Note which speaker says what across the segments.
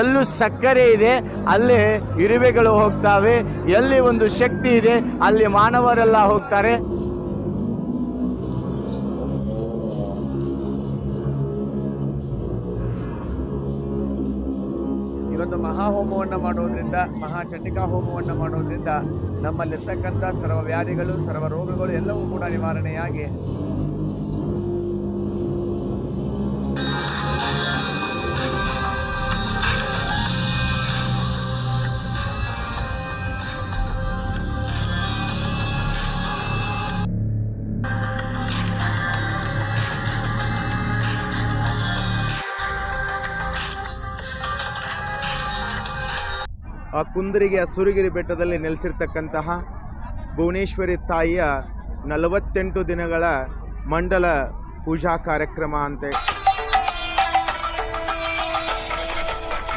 Speaker 1: ಎಲ್ಲೂ ಸಕ್ಕರೆ ಇದೆ, ಅಲ್ಲಿ ಇರುವೆಗಳು ಹೋಗ್ತಾವೆ, ಎಲ್ಲಿ ಒಂದು ಶಕ್ತಿ ಇದೆ, ಅಲ್ಲಿ ಮಾನವರೆಲ್ಲ ಹೋಗ್ತಾರೆ.
Speaker 2: ಇವತ್ತು ಮಹಾಹೋಮವನ್ನು ಮಾಡೋದ್ರಿಂದ ಮಹಾಚಂಡಿಕಾ ಹೋಮವನ್ನು ಮಾಡೋದ್ರಿಂದ ನಮ್ಮಲ್ಲಿರ್ತಕ್ಕಂಥ ಸರ್ವ ವ್ಯಾಧಿಗಳು ಸರ್ವ ರೋಗಗಳು ಎಲ್ಲವೂ ಕೂಡ ನಿವಾರಣೆಯಾಗಿ
Speaker 1: ಆ ಕುಂದರಿಗೆ ಸುರಿಗಿರಿ ಬೆಟ್ಟದಲ್ಲಿ ನೆಲೆಸಿರ್ತಕ್ಕಂತಹ ಭುವನೇಶ್ವರಿ ತಾಯಿಯ ನಲವತ್ತೆಂಟು ದಿನಗಳ ಮಂಡಲ ಪೂಜಾ ಕಾರ್ಯಕ್ರಮ ಅಂತೆ.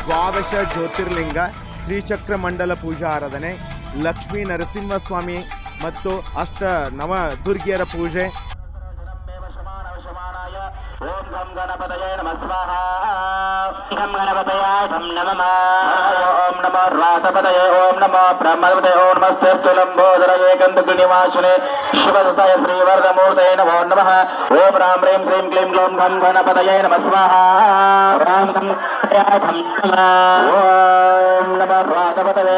Speaker 1: ದ್ವಾದಶ ಜ್ಯೋತಿರ್ಲಿಂಗ, ಶ್ರೀಚಕ್ರ ಮಂಡಲ ಪೂಜಾ ಆರಾಧನೆ, ಲಕ್ಷ್ಮೀ ನರಸಿಂಹಸ್ವಾಮಿ ಮತ್ತು ಅಷ್ಟ ನವ ದುರ್ಗಿಯರ ಪೂಜೆ.
Speaker 3: ಓಂ ಗಣಪತಯ ನಮಃ ಸ್ವಾಹ. ಗಣಪತಯ ನಮಃ. ಓಂ ನಮೋ ರಾತಪತಯೇ ಓಂ ನಮೋ ಬ್ರಹ್ಮಪತಯೇ ಓಂ ನಮಸ್ತೆ ಲಂಬೋದರ ಏಕಂತ ನಿವಾಸಿನೆ ಶಿವಸತಾಯ ಶ್ರೀವರ್ಧಮೂರ್ತಯೇ ನಮೋ ನಮಃ ಓಂ ರಾಂ ಹ್ರೀಂ ಶ್ರೀಂ ಕ್ಲೀಂ ಗ್ಲೌಂ ಗಂ ಗಣಪತಯೇ ನಮಃ ಸ್ವಾಹ ರಾಂ ಗಂ ಗಣಪತಯಾಯ ಗಂ ನಮಃ ಓಂ ನಮೋ ರಾತಪತಯೇ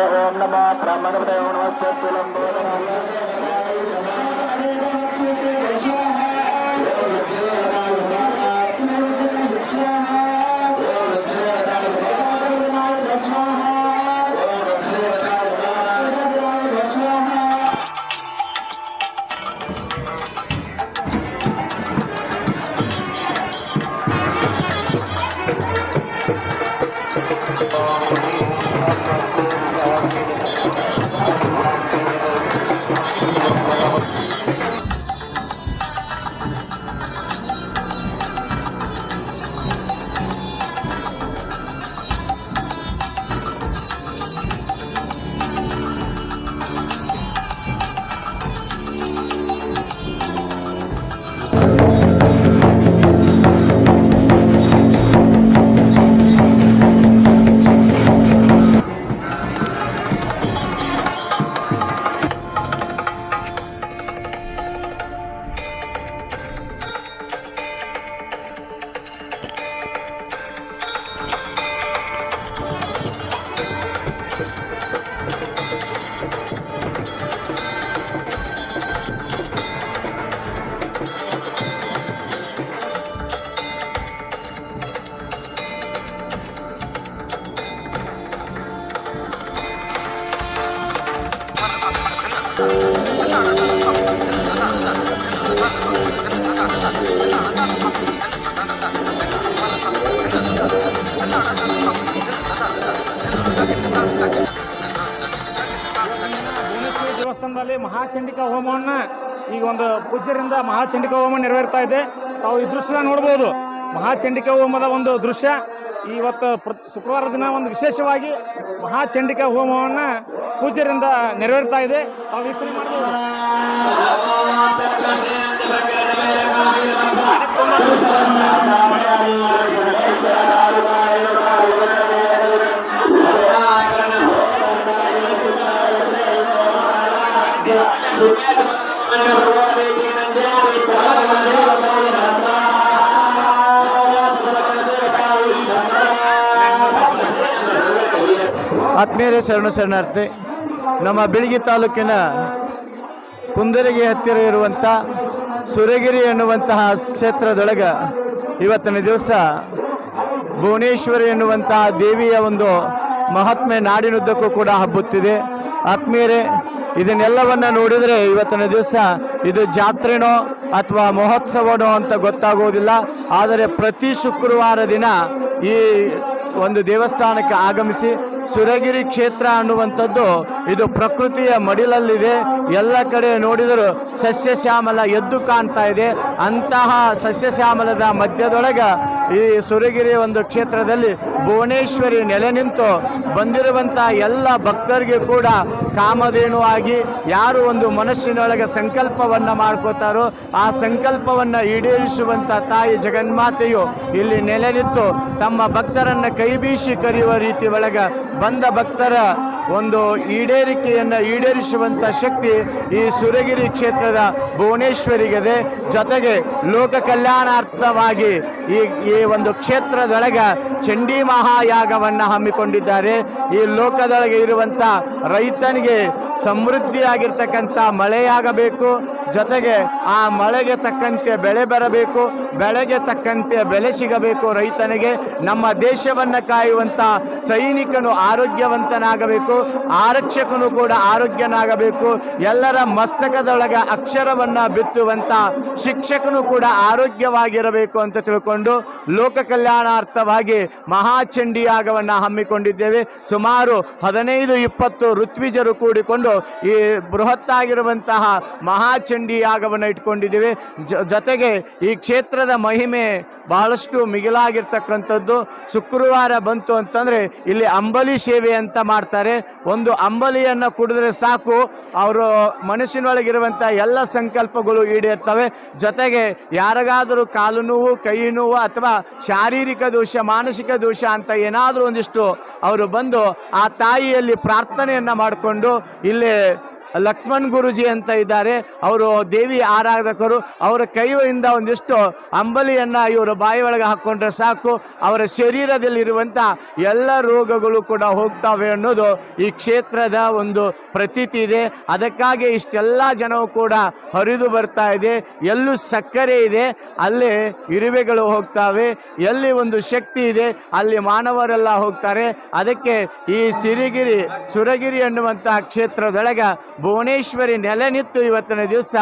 Speaker 3: どこかにいる
Speaker 4: のか? ದೇವಸ್ಥಾನದಲ್ಲಿ ಮಹಾಚಂಡಿಕಾ ಹೋಮವನ್ನ ಈಗ ಒಂದು ಪೂಜ್ಯರಿಂದ ಮಹಾಚಂಡಿಕಾ ಹೋಮ ನೆರವೇರ್ತಾ ಇದೆ. ತಾವು ಈ ದೃಶ್ಯ ನೋಡ್ಬೋದು. ಮಹಾಚಂಡಿಕಾ ಹೋಮದ ಒಂದು ದೃಶ್ಯ. ಇವತ್ತು ಪ್ರತಿ ಶುಕ್ರವಾರ ದಿನ ಒಂದು ವಿಶೇಷವಾಗಿ ಮಹಾಚಂಡಿಕಾ ಹೋಮವನ್ನು ಪೂಜೆಯಿಂದ ನೆರವೇರ್ತಾ ಇದೆ. ಆ ವೀಕ್ಷಣೆ ಮಾಡ್ಬೋದು.
Speaker 1: ಆತ್ಮೀಯರೇ ಶರಣು ಶರಣಾರ್ಥಿ, ನಮ್ಮ ಬೆಳಗಿ ತಾಲೂಕಿನ ಕುಂದರಿಗೆ ಹತ್ತಿರ ಇರುವಂಥ ಸುರಗಿರಿ ಎನ್ನುವಂತಹ ಕ್ಷೇತ್ರದೊಳಗೆ ಇವತ್ತಿನ ದಿವಸ ಭುವನೇಶ್ವರಿ ಎನ್ನುವಂತಹ ದೇವಿಯ ಒಂದು ಮಹಾತ್ಮೆ ನಾಡಿನುದ್ದಕ್ಕೂ ಕೂಡ ಹಬ್ಬುತ್ತಿದೆ. ಆತ್ಮೀಯರೇ, ಇದನ್ನೆಲ್ಲವನ್ನ ನೋಡಿದರೆ ಇವತ್ತಿನ ದಿವಸ ಇದು ಜಾತ್ರೆನೋ ಅಥವಾ ಮಹೋತ್ಸವನೋ ಅಂತ ಗೊತ್ತಾಗೋದಿಲ್ಲ ಆದರೆ ಪ್ರತಿ ಶುಕ್ರವಾರ ದಿನ ಈ ಒಂದು ದೇವಸ್ಥಾನಕ್ಕೆ ಆಗಮಿಸಿ ಸುರಗಿರಿ ಕ್ಷೇತ್ರ ಅನ್ನುವಂಥದ್ದು ಇದು ಪ್ರಕೃತಿಯ ಮಡಿಲಲ್ಲಿದೆ. ಎಲ್ಲ ಕಡೆ ನೋಡಿದರೂ ಸಸ್ಯ ಶ್ಯಾಮಲ ಎದ್ದು ಕಾಣ್ತಾ ಇದೆ. ಅಂತಹ ಸಸ್ಯ ಶ್ಯಾಮಲದ ಮಧ್ಯದೊಳಗ ಈ ಸುರಗಿರಿ ಒಂದು ಕ್ಷೇತ್ರದಲ್ಲಿ ಭುವನೇಶ್ವರಿ ನೆಲೆ ನಿಂತು ಬಂದಿರುವಂತಹ ಎಲ್ಲ ಭಕ್ತರಿಗೆ ಕೂಡ ಕಾಮಧೇನು ಆಗಿ ಯಾರು ಒಂದು ಮನಸ್ಸಿನೊಳಗೆ ಸಂಕಲ್ಪವನ್ನ ಮಾಡ್ಕೋತಾರೋ ಆ ಸಂಕಲ್ಪವನ್ನ ಈಡೇರಿಸುವಂತ ತಾಯಿ ಜಗನ್ಮಾತೆಯು ಇಲ್ಲಿ ನೆಲೆ ನಿಂತು ತಮ್ಮ ಭಕ್ತರನ್ನು ಕೈ ಬೀಸಿ ಕರೆಯುವ ರೀತಿ ಒಳಗ ಬಂದ ಭಕ್ತರ ಒಂದು ಈಡೇರಿಕೆಯನ್ನು ಈಡೇರಿಸುವಂಥ ಶಕ್ತಿ ಈ ಸುರಗಿರಿ ಕ್ಷೇತ್ರದ ಭುವನೇಶ್ವರಿಗಿದೆ. ಜೊತೆಗೆ ಲೋಕ ಕಲ್ಯಾಣಾರ್ಥವಾಗಿ ಈ ಈ ಒಂದು ಕ್ಷೇತ್ರದೊಳಗೆ ಚಂಡಿ ಮಹಾಯಾಗವನ್ನು ಹಮ್ಮಿಕೊಂಡಿದ್ದಾರೆ. ಈ ಲೋಕದೊಳಗೆ ಇರುವಂಥ ರೈತನಿಗೆ ಸಮೃದ್ಧಿಯಾಗಿರ್ತಕ್ಕಂಥ ಮಳೆಯಾಗಬೇಕು. ಜೊತೆಗೆ ಆ ಮಳೆಗೆ ತಕ್ಕಂತೆ ಬೆಳೆ ಬರಬೇಕು, ಬೆಳೆಗೆ ತಕ್ಕಂತೆ ಬೆಲೆ ಸಿಗಬೇಕು ರೈತನಿಗೆ. ನಮ್ಮ ದೇಶವನ್ನು ಕಾಯುವಂತ ಸೈನಿಕನು ಆರೋಗ್ಯವಂತನಾಗಬೇಕು, ಆರಕ್ಷಕನು ಕೂಡ ಆರೋಗ್ಯನಾಗಬೇಕು. ಎಲ್ಲರ ಮಸ್ತಕದೊಳಗ ಅಕ್ಷರವನ್ನ ಬಿತ್ತುವಂತ ಶಿಕ್ಷಕನು ಕೂಡ ಆರೋಗ್ಯವಾಗಿರಬೇಕು ಅಂತ ತಿಳ್ಕೊಂಡು ಲೋಕ ಕಲ್ಯಾಣಾರ್ಥವಾಗಿ ಮಹಾಚಂಡಿ ಯಾಗವನ್ನ ಹಮ್ಮಿಕೊಂಡಿದ್ದೇವೆ. ಸುಮಾರು ಹದಿನೈದು, ಇಪ್ಪತ್ತು ಋತ್ವಿಜರು ಕೂಡಿಕೊಂಡು ಈ ಬೃಹತ್ತಾಗಿರುವಂತಹ ಮಹಾಚಂಡಿ ಯಾಗವನ್ನು ಇಟ್ಕೊಂಡಿದ್ದೀವಿ. ಜೊತೆಗೆ ಈ ಕ್ಷೇತ್ರದ ಮಹಿಮೆ ಬಹಳಷ್ಟು ಮಿಗಿಲಾಗಿರ್ತಕ್ಕಂಥದ್ದು. ಶುಕ್ರವಾರ ಬಂತು ಅಂತಂದರೆ ಇಲ್ಲಿ ಅಂಬಲಿ ಸೇವೆ ಅಂತ ಮಾಡ್ತಾರೆ. ಒಂದು ಅಂಬಲಿಯನ್ನು ಕುಡಿದ್ರೆ ಸಾಕು. ಅವರು ಮನಸ್ಸಿನೊಳಗಿರುವಂಥ ಎಲ್ಲ ಸಂಕಲ್ಪಗಳು ಈಡೇರ್ತವೆ. ಜೊತೆಗೆ ಯಾರಿಗಾದರೂ ಕಾಲು ನೋವು, ಕೈ ನೋವು ಅಥವಾ ಶಾರೀರಿಕ ದೋಷ, ಮಾನಸಿಕ ದೋಷ ಅಂತ ಏನಾದರೂ ಒಂದಿಷ್ಟು ಅವರು ಬಂದು ಆ ತಾಯಿಯಲ್ಲಿ ಪ್ರಾರ್ಥನೆಯನ್ನು ಮಾಡಿಕೊಂಡು ಇಲ್ಲಿ ಲಕ್ಷ್ಮಣ್ ಗುರುಜಿ ಅಂತ ಇದ್ದಾರೆ. ಅವರು ದೇವಿ ಆರಾಧಕರು. ಅವರ ಕೈಯಿಂದ ಒಂದಿಷ್ಟು ಅಂಬಲಿಯನ್ನ ಇವರು ಬಾಯಿ ಒಳಗೆ ಹಾಕೊಂಡ್ರೆ ಸಾಕು. ಅವರ ಶರೀರದಲ್ಲಿರುವಂಥ ಎಲ್ಲ ರೋಗಗಳು ಕೂಡ ಹೋಗ್ತಾವೆ ಅನ್ನೋದು ಈ ಕ್ಷೇತ್ರದ ಒಂದು ಪ್ರತೀತಿ ಇದೆ. ಅದಕ್ಕಾಗಿ ಇಷ್ಟೆಲ್ಲ ಜನವು ಕೂಡ ಹರಿದು ಬರ್ತಾ ಇದೆ. ಎಲ್ಲೂ ಸಕ್ಕರೆ ಇದೆ. ಅಲ್ಲಿ ಇರುವೆಗಳು ಹೋಗ್ತವೆ. ಎಲ್ಲಿ ಒಂದು ಶಕ್ತಿ ಇದೆ, ಅಲ್ಲಿ ಮಾನವರೆಲ್ಲ ಹೋಗ್ತಾರೆ. ಅದಕ್ಕೆ ಈ ಸಿರಿಗಿರಿ, ಸುರಗಿರಿ ಅನ್ನುವಂತಹ ಕ್ಷೇತ್ರದೊಳಗ ಭುವನೇಶ್ವರಿ ನೆಲೆ ನಿಂತು ಇವತ್ತಿನ ದಿವಸ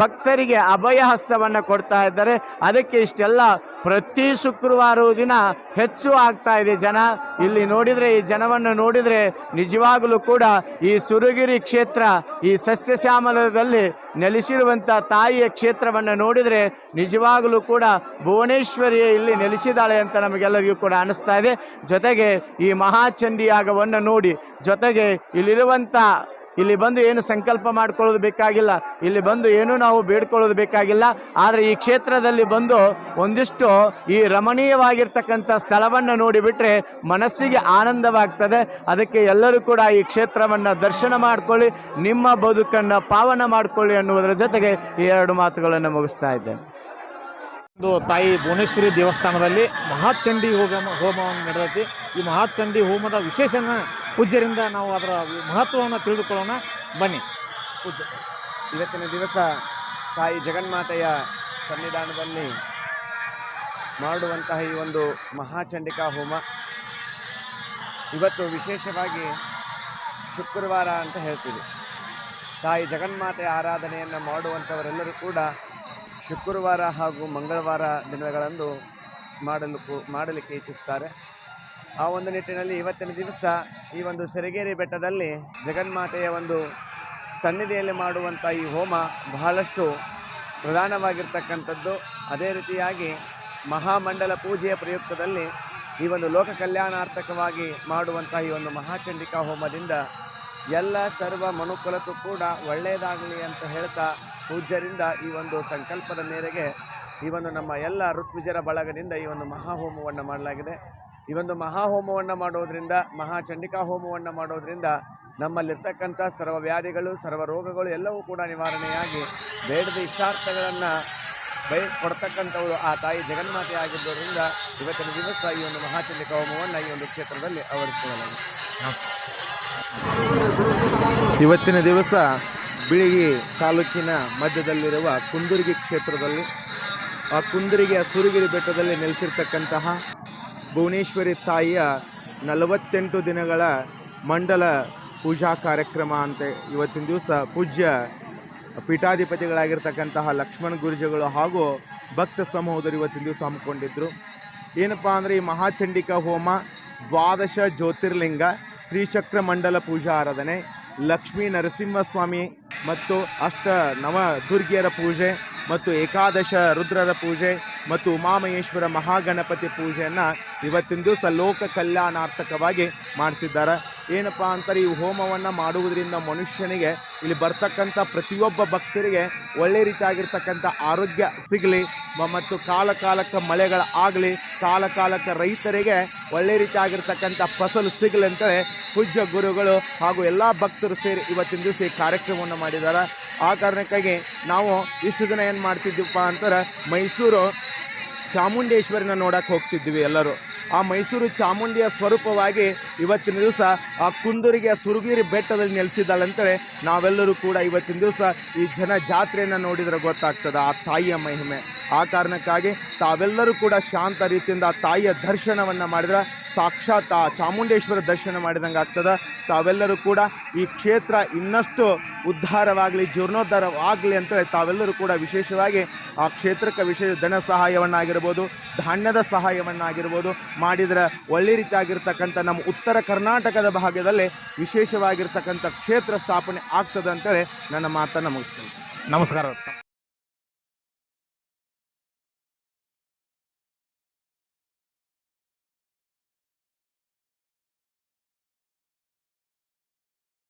Speaker 1: ಭಕ್ತರಿಗೆ ಅಭಯ ಹಸ್ತವನ್ನು ಕೊಡ್ತಾ ಇದ್ದಾರೆ. ಅದಕ್ಕೆ ಇಷ್ಟೆಲ್ಲ ಪ್ರತಿ ಶುಕ್ರವಾರವೂ ದಿನ ಹೆಚ್ಚು ಆಗ್ತಾ ಇದೆ ಜನ. ಇಲ್ಲಿ ನೋಡಿದರೆ, ಈ ಜನವನ್ನು ನೋಡಿದರೆ ನಿಜವಾಗಲೂ ಕೂಡ ಈ ಸುರಗಿರಿ ಕ್ಷೇತ್ರ, ಈ ಸಸ್ಯಶ್ಯಾಮಲದಲ್ಲಿ ನೆಲೆಸಿರುವಂಥ ತಾಯಿಯ ಕ್ಷೇತ್ರವನ್ನು ನೋಡಿದರೆ ನಿಜವಾಗಲೂ ಕೂಡ ಭುವನೇಶ್ವರಿಯೇ ಇಲ್ಲಿ ನೆಲೆಸಿದಾಳೆ ಅಂತ ನಮಗೆಲ್ಲರಿಗೂ ಕೂಡ ಅನಿಸ್ತಾ ಇದೆ. ಜೊತೆಗೆ ಈ ಮಹಾಚಂಡಿ ಯಾಗವನ್ನು ನೋಡಿ, ಜೊತೆಗೆ ಇಲ್ಲಿರುವಂಥ ಇಲ್ಲಿ ಬಂದು ಏನು ಸಂಕಲ್ಪ ಮಾಡ್ಕೊಳ್ಳೋದು ಬೇಕಾಗಿಲ್ಲ. ಇಲ್ಲಿ ಬಂದು ಏನು ನಾವು ಬೇಡ್ಕೊಳ್ಳೋದು ಬೇಕಾಗಿಲ್ಲ. ಆದರೆ ಈ ಕ್ಷೇತ್ರದಲ್ಲಿ ಬಂದು ಒಂದಿಷ್ಟು ಈ ರಮಣೀಯವಾಗಿರ್ತಕ್ಕಂಥ ಸ್ಥಳವನ್ನು ನೋಡಿಬಿಟ್ರೆ ಮನಸ್ಸಿಗೆ ಆನಂದವಾಗ್ತದೆ. ಅದಕ್ಕೆ ಎಲ್ಲರೂ ಕೂಡ ಈ ಕ್ಷೇತ್ರವನ್ನು ದರ್ಶನ ಮಾಡ್ಕೊಳ್ಳಿ, ನಿಮ್ಮ ಬದುಕನ್ನು ಪಾವನ ಮಾಡ್ಕೊಳ್ಳಿ ಅನ್ನುವುದರ ಜೊತೆಗೆ ಈ ಎರಡು ಮಾತುಗಳನ್ನು ಮುಗಿಸ್ತಾ ಇದ್ದೇನೆ.
Speaker 4: ಒಂದು ತಾಯಿ ಭುವನೇಶ್ವರಿ ದೇವಸ್ಥಾನದಲ್ಲಿ ಮಹಾಚಂಡಿ ಹೋಮ ಹೋಮವನ್ನು ನಡೆದೈತಿ. ಈ ಮಹಾಚಂಡಿ ಹೋಮದ ವಿಶೇಷನ ಪೂಜ್ಯರಿಂದ ನಾವು ಅದರ ಮಹತ್ವವನ್ನು ತಿಳಿದುಕೊಳ್ಳೋಣ. ಬನ್ನಿ. ಪೂಜ್ಯ,
Speaker 1: ಇವತ್ತಿನ ದಿವಸ ತಾಯಿ ಜಗನ್ಮಾತೆಯ ಸನ್ನಿಧಾನದಲ್ಲಿ ಮಾಡುವಂತಹ ಈ ಒಂದು ಮಹಾಚಂಡಿಕಾ ಹೋಮ. ಇವತ್ತು ವಿಶೇಷವಾಗಿ ಶುಕ್ರವಾರ ಅಂತ ಹೇಳ್ತೀವಿ. ತಾಯಿ ಜಗನ್ಮಾತೆಯ ಆರಾಧನೆಯನ್ನು ಮಾಡುವಂಥವರೆಲ್ಲರೂ ಕೂಡ ಶುಕ್ರವಾರ ಹಾಗೂ ಮಂಗಳವಾರ ದಿನಗಳಂದು ಮಾಡಲು, ಮಾಡಲಿಕ್ಕೆ ಇಚ್ಛಿಸ್ತಾರೆ. ಆ ಒಂದು ನಿಟ್ಟಿನಲ್ಲಿ ಇವತ್ತಿನ ದಿವಸ ಈ ಒಂದು ಸಿರಿಗೇರಿ ಬೆಟ್ಟದಲ್ಲಿ ಜಗನ್ಮಾತೆಯ ಒಂದು ಸನ್ನಿಧಿಯಲ್ಲಿ ಮಾಡುವಂಥ ಈ ಹೋಮ ಬಹಳಷ್ಟು ಪ್ರಧಾನವಾಗಿರ್ತಕ್ಕಂಥದ್ದು. ಅದೇ ರೀತಿಯಾಗಿ ಮಹಾಮಂಡಲ ಪೂಜೆಯ ಪ್ರಯುಕ್ತದಲ್ಲಿ ಈ ಒಂದು ಲೋಕ ಕಲ್ಯಾಣಾರ್ಥಕವಾಗಿ ಮಾಡುವಂಥ ಈ ಒಂದು ಮಹಾಚಂಡಿಕಾ ಹೋಮದಿಂದ ಎಲ್ಲ ಸರ್ವ ಮನುಕುಲಕ್ಕೂ ಕೂಡ ಒಳ್ಳೆಯದಾಗಲಿ ಅಂತ ಹೇಳ್ತಾ ಪೂಜ್ಯರಿಂದ ಈ ಒಂದು ಸಂಕಲ್ಪದ ಮೇರೆಗೆ ಈ ಒಂದು ನಮ್ಮ ಎಲ್ಲ ಋತ್ವಿಜರ ಬಳಗದಿಂದ ಈ ಒಂದು ಮಹಾಹೋಮವನ್ನು ಮಾಡಲಾಗಿದೆ. ಈ ಒಂದು ಮಹಾಹೋಮವನ್ನು ಮಾಡೋದ್ರಿಂದ, ಮಹಾಚಂಡಿಕಾ ಹೋಮವನ್ನು ಮಾಡೋದ್ರಿಂದ ನಮ್ಮಲ್ಲಿರ್ತಕ್ಕಂಥ ಸರ್ವ ವ್ಯಾಧಿಗಳು ಸರ್ವ ರೋಗಗಳು ಎಲ್ಲವೂ ಕೂಡ ನಿವಾರಣೆಯಾಗಿ ಬೇಡದ ಇಷ್ಟಾರ್ಥಗಳನ್ನು ಬೈ ಕೊಡ್ತಕ್ಕಂಥವಳು ಆ ತಾಯಿ ಜಗನ್ಮಾತೆ ಆಗಿದ್ದರಿಂದ ಇವತ್ತಿನ ದಿವಸ ಈ ಒಂದು ಮಹಾಚಂಡಿಕಾ ಹೋಮವನ್ನು ಈ ಒಂದು ಕ್ಷೇತ್ರದಲ್ಲಿ ಅಳವಡಿಸಿಕೊಳ್ಳಲಾಗಿದೆ.
Speaker 5: ಇವತ್ತಿನ ದಿವಸ ಬಿಳಿಗಿ ತಾಲೂಕಿನ ಮಧ್ಯದಲ್ಲಿರುವ ಕುಂದುರ್ಗಿ ಕ್ಷೇತ್ರದಲ್ಲಿ, ಆ ಕುಂದುರ್ಗಿಯ ಸುರಿಗಿರಿ ಬೆಟ್ಟದಲ್ಲಿ ನೆಲೆಸಿರ್ತಕ್ಕಂತಹ ಭುವನೇಶ್ವರಿ ತಾಯಿಯ ನಲವತ್ತೆಂಟು ದಿನಗಳ ಮಂಡಲ ಪೂಜಾ ಕಾರ್ಯಕ್ರಮ ಅಂತ ಇವತ್ತಿನ ದಿವಸ ಪೂಜ್ಯ ಪೀಠಾಧಿಪತಿಗಳಾಗಿರ್ತಕ್ಕಂತಹ ಲಕ್ಷ್ಮಣ ಗುರುಜಗಳು ಹಾಗೂ ಭಕ್ತ ಸಮೂಹದರು ಇವತ್ತಿನ ದಿವಸ ಹಮ್ಮಿಕೊಂಡಿದ್ದರು ಏನಪ್ಪ ಅಂದರೆ ಈ ಮಹಾಚಂಡಿಕಾ ಹೋಮ ದ್ವಾದಶ ಜ್ಯೋತಿರ್ಲಿಂಗ ಶ್ರೀಚಕ್ರ ಮಂಡಲ ಪೂಜಾ ಆರಾಧನೆ ಲಕ್ಷ್ಮೀ ನರಸಿಂಹಸ್ವಾಮಿ ಮತ್ತು ಅಷ್ಟ ನವ ದುರ್ಗಿಯರ ಪೂಜೆ ಮತ್ತು ಏಕಾದಶ ರುದ್ರರ ಪೂಜೆ ಮತ್ತು ಉಮಾಮಹೇಶ್ವರ ಮಹಾಗಣಪತಿ ಪೂಜೆಯನ್ನು ಇವತ್ತಿನ ದಿವಸ ಲೋಕ ಕಲ್ಯಾಣಾರ್ಥಕವಾಗಿ ಮಾಡಿಸಿದ್ದಾರೆ. ಏನಪ್ಪ ಅಂತಾರೆ, ಈ ಹೋಮವನ್ನು ಮಾಡುವುದರಿಂದ ಮನುಷ್ಯನಿಗೆ ಇಲ್ಲಿ ಬರ್ತಕ್ಕಂಥ ಪ್ರತಿಯೊಬ್ಬ ಭಕ್ತರಿಗೆ ಒಳ್ಳೆ ರೀತಿಯಾಗಿರ್ತಕ್ಕಂಥ ಆರೋಗ್ಯ ಸಿಗಲಿ ಮತ್ತು ಕಾಲ ಕಾಲಕ್ಕೆ ಮಳೆಗಳ ಆಗಲಿ ಕಾಲ ಕಾಲಕ್ಕೆ ರೈತರಿಗೆ ಒಳ್ಳೆ ರೀತಿಯಾಗಿರ್ತಕ್ಕಂಥ ಫಸಲು ಸಿಗಲಿ ಅಂತೇಳಿ ಪೂಜ್ಯ ಗುರುಗಳು ಹಾಗೂ ಎಲ್ಲ ಭಕ್ತರು ಸೇರಿ ಇವತ್ತಿನ ದಿವಸ ಈ ಕಾರ್ಯಕ್ರಮವನ್ನು ಮಾಡಿದ್ದಾರೆ. ಆ ಕಾರಣಕ್ಕಾಗಿ ನಾವು ಇಷ್ಟು ದಿನ ಏನು ಮಾಡ್ತಿದ್ದೀವಪ್ಪ ಅಂತಾರೆ, ಮೈಸೂರು ಚಾಮುಂಡೇಶ್ವರಿನ ನೋಡಕ್ಕೆ ಹೋಗ್ತಿದ್ವಿ ಎಲ್ಲರೂ. ಆ ಮೈಸೂರು ಚಾಮುಂಡಿಯ ಸ್ವರೂಪವಾಗಿ ಇವತ್ತಿನ ದಿವಸ ಆ ಕುಂದೂರಿಗೆ ಸುರುಗಿರಿ ಬೆಟ್ಟದಲ್ಲಿ ನೆಲೆಸಿದ್ದಾಳೆ ಅಂತೇಳಿ ನಾವೆಲ್ಲರೂ ಕೂಡ ಇವತ್ತಿನ ದಿವಸ ಈ ಜನ ಜಾತ್ರೆಯನ್ನು ನೋಡಿದರೆ ಗೊತ್ತಾಗ್ತದೆ, ಆ ತಾಯಿಯ ಮಹಿಮೆ. ಆ ಕಾರಣಕ್ಕಾಗಿ ತಾವೆಲ್ಲರೂ ಕೂಡ ಶಾಂತ ರೀತಿಯಿಂದ ಆ ತಾಯಿಯ ದರ್ಶನವನ್ನು ಮಾಡಿದ್ರೆ ಸಾಕ್ಷಾತ್ ಆ ಚಾಮುಂಡೇಶ್ವರ ದರ್ಶನ ಮಾಡಿದಂಗೆ ಆಗ್ತದೆ. ತಾವೆಲ್ಲರೂ ಕೂಡ ಈ ಕ್ಷೇತ್ರ ಇನ್ನಷ್ಟು ಉದ್ಧಾರವಾಗಲಿ, ಜೀರ್ಣೋದ್ಧಾರವಾಗಲಿ ಅಂತೇಳಿ ತಾವೆಲ್ಲರೂ ಕೂಡ ವಿಶೇಷವಾಗಿ ಆ ಕ್ಷೇತ್ರಕ್ಕೆ ವಿಶೇಷ ಧನ ಸಹಾಯವನ್ನಾಗಿರ್ಬೋದು, ಧಾನ್ಯದ ಸಹಾಯವನ್ನಾಗಿರ್ಬೋದು ಮಾಡಿದರೆ ಒಳ್ಳೆ ರೀತಿಯಾಗಿರ್ತಕ್ಕಂಥ ನಮ್ಮ ಉತ್ತರ ಕರ್ನಾಟಕದ ಭಾಗದಲ್ಲಿ ವಿಶೇಷವಾಗಿರ್ತಕ್ಕಂಥ ಕ್ಷೇತ್ರ ಸ್ಥಾಪನೆ ಆಗ್ತದೆ ಅಂತೇಳಿ ನನ್ನ ಮಾತನ್ನು ಮುಗಿಸ್ತೇನೆ.
Speaker 4: ನಮಸ್ಕಾರ.